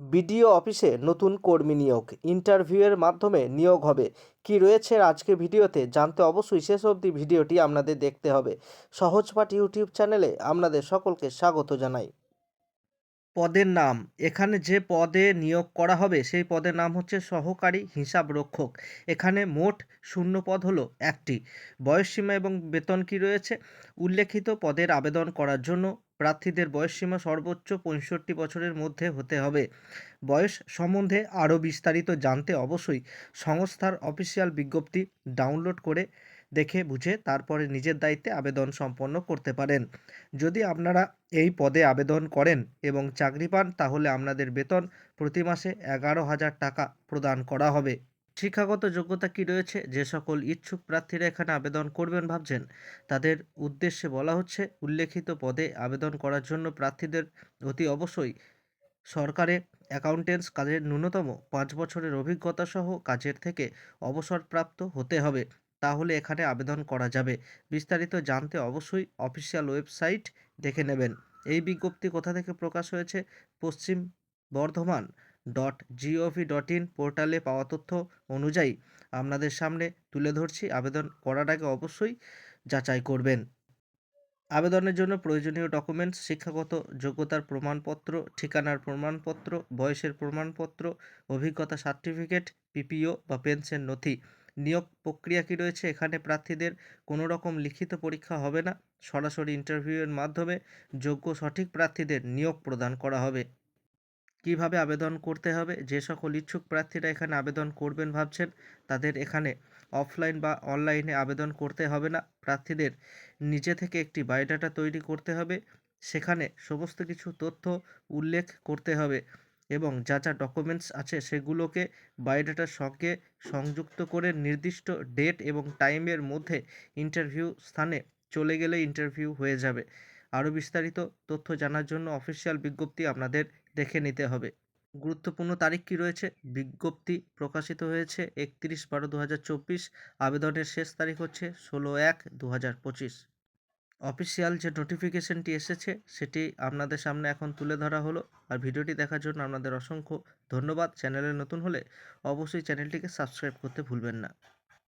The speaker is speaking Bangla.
বিডিও অফিসে নতুন কর্মী নিয়োগ। ইন্টারভিউয়ের মাধ্যমে নিয়োগ হবে। কি রয়েছে আজকে ভিডিওতে জানতে অবশ্যই শেষ অবধি ভিডিওটি আপনাদের দেখতে হবে। সহজপাঠ ইউটিউব চ্যানেলে আপনাদের সকলকে স্বাগত জানাই। পদের নাম। এখানে যে পদে নিয়োগ করা হবে, সেই পদের নাম হচ্ছে সহকারী হিসাব রক্ষক। এখানে মোট শূন্য পদ হলো একটি। বয়সসীমা এবং বেতন কি রয়েছে? উল্লেখিত পদের আবেদন করার জন্য প্রার্থীদের বয়সসীমা সর্বোচ্চ পঁয়ষট্টি বছরের মধ্যে হতে হবে। বয়স সম্বন্ধে আরও বিস্তারিত জানতে অবশ্যই সংস্থার অফিসিয়াল বিজ্ঞপ্তি ডাউনলোড করে দেখে বুঝে তারপরে নিজের দায়িত্বে আবেদন সম্পন্ন করতে পারেন। যদি আপনারা এই পদে আবেদন করেন এবং চাকরি পান, তাহলে আপনাদের বেতন প্রতি মাসে এগারো হাজার টাকা প্রদান করা হবে। শিক্ষাগত যোগ্যতা কি রয়েছে? যে সকল ইচ্ছুক প্রার্থীরা এখানে আবেদন করবেন ভাবছেন, তাদের উদ্দেশ্যে বলা হচ্ছে, উল্লেখিত পদে আবেদন করার জন্য প্রার্থীদের অতি অবশ্যই সরকারে অ্যাকাউন্টেন্টস কাজের ন্যূনতম পাঁচ বছরের অভিজ্ঞতা সহ কাজের থেকে অবসরপ্রাপ্ত হতে হবে। তাহলে এখানে আবেদন করা যাবে। বিস্তারিত জানতে অবশ্যই অফিসিয়াল ওয়েবসাইট দেখে নেবেন। এই বিজ্ঞপ্তি কোথা থেকে প্রকাশ হয়েছে? Paschim Bardhaman dot G O V dot in পোর্টালে পাওয়া তথ্য অনুযায়ী আপনাদের সামনে তুলে ধরছি আবেদন করার আগে অবশ্যই যাচাই করবেন। আবেদনের জন্য প্রয়োজনীয় ডকুমেন্টস, শিক্ষাগত যোগ্যতার প্রমাণপত্র, ঠিকানার প্রমাণপত্র, বয়সের প্রমাণপত্র, অভিজ্ঞতা সার্টিফিকেট, পিপিও বা পেনশন নথি নিয়োগ প্রক্রিয়া কী রয়েছে? এখানে প্রার্থীদের কোনো রকম লিখিত পরীক্ষা হবে না। সরাসরি ইন্টারভিউয়ের মাধ্যমে যোগ্য সঠিক প্রার্থীদের নিয়োগ প্রদান করা হবে। কীভাবে আবেদন করতে হবে? যে সকল ইচ্ছুক প্রার্থীরা এখানে আবেদন করবেন ভাবছেন, তাদের এখানে অফলাইন বা অনলাইনে আবেদন করতে হবে না। প্রার্থীদের নিজে থেকে একটি বায়োডাটা তৈরি করতে হবে। সেখানে সমস্ত কিছু তথ্য উল্লেখ করতে হবে। এবং যা যা ডকুমেন্টস আছে সেগুলোকে বায়োডাটার সঙ্গে সংযুক্ত করে নির্দিষ্ট ডেট এবং টাইমের মধ্যে ইন্টারভিউ স্থানে চলে গেলে ইন্টারভিউ হয়ে যাবে। আরও বিস্তারিত তথ্য জানার জন্য অফিসিয়াল বিজ্ঞপ্তি আপনাদের দেখে নিতে হবে। গুরুত্বপূর্ণ তারিখ কি রয়েছে? বিজ্ঞপ্তি প্রকাশিত হয়েছে একত্রিশ বারো দু আবেদনের শেষ তারিখ হচ্ছে ষোলো এক দু অফিসিয়াল যে নোটিফিকেশনটি এসেছে, সেটি আপনাদের সামনে এখন তুলে ধরা হলো। আর ভিডিওটি দেখার জন্য আপনাদের অসংখ্য ধন্যবাদ। চ্যানেলে নতুন হলে অবশ্যই চ্যানেলটিকে সাবস্ক্রাইব করতে ভুলবেন না।